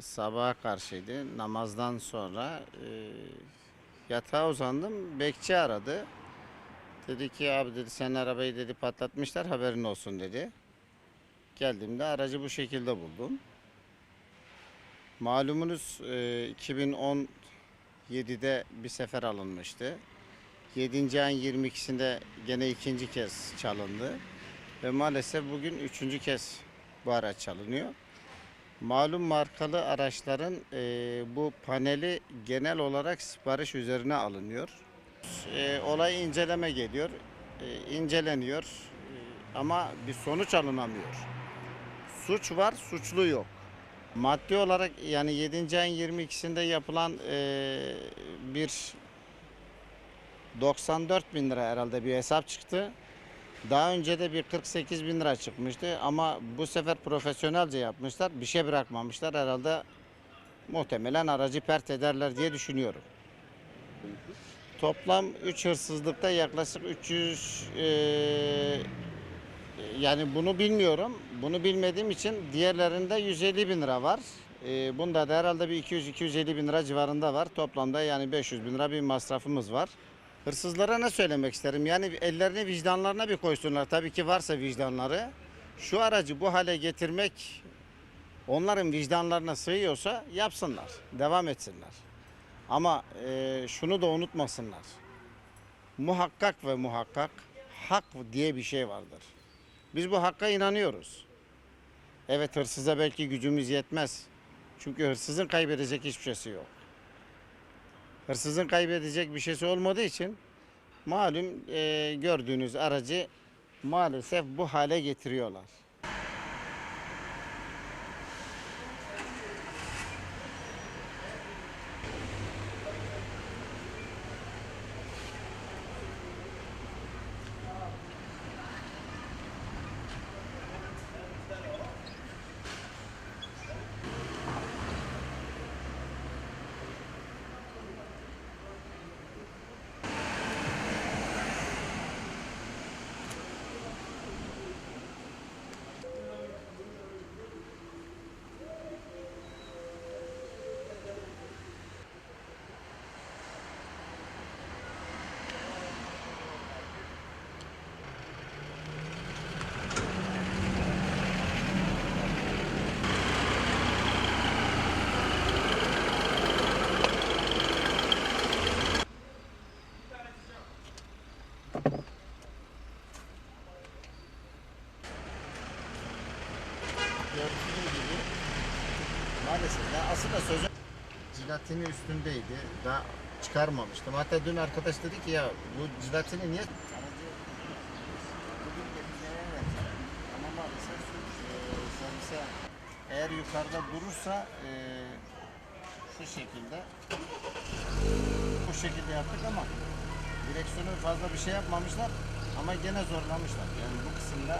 sabaha karşıydı. Namazdan sonra e, yatağa uzandım. Bekçi aradı. Dedi ki abi dedi sen arabayı dedi patlatmışlar haberin olsun dedi. Geldiğimde aracı bu şekilde buldum. Malumunuz e, 2017'de bir sefer alınmıştı. 7. ayın 22'sinde gene ikinci kez çalındı. Ve maalesef bugün üçüncü kez bu araç çalınıyor. Malum markalı araçların e, bu paneli genel olarak sipariş üzerine alınıyor. E, olay inceleme geliyor, e, inceleniyor e, ama bir sonuç alınamıyor. Suç var, suçlu yok. Maddi olarak yani 7. ayın 22'sinde yapılan e, bir 94 bin lira herhalde bir hesap çıktı. Daha önce de bir 48 bin lira çıkmıştı ama bu sefer profesyonelce yapmışlar. Bir şey bırakmamışlar herhalde muhtemelen aracı pert ederler diye düşünüyorum. Toplam 3 hırsızlıkta yaklaşık 300 eee, yani bunu bilmiyorum. Bunu bilmediğim için diğerlerinde 150 bin lira var. Eee, bunda da herhalde bir 200-250 bin lira civarında var. Toplamda yani 500 bin lira bir masrafımız var. Hırsızlara ne söylemek isterim? Yani ellerini vicdanlarına bir koysunlar. Tabii ki varsa vicdanları. Şu aracı bu hale getirmek onların vicdanlarına sığıyorsa yapsınlar. Devam etsinler. Ama e, şunu da unutmasınlar. Muhakkak ve muhakkak hak diye bir şey vardır. Biz bu hakka inanıyoruz. Evet hırsıza belki gücümüz yetmez. Çünkü hırsızın kaybedecek hiçbir şeysi yok. Hırsızın kaybedecek bir şeysi olmadığı için malum e, gördüğünüz aracı maalesef bu hale getiriyorlar. Gördüğünüz gibi maalesef ya aslında sözün jilatini üstündeydi. Daha çıkarmamıştım. Hatta dün arkadaş dedi ki ya bu jilatini niye eğer yukarıda durursa e, şu şekilde bu şekilde yaptık ama direksiyonu fazla bir şey yapmamışlar ama gene zorlamışlar. Yani bu kısımda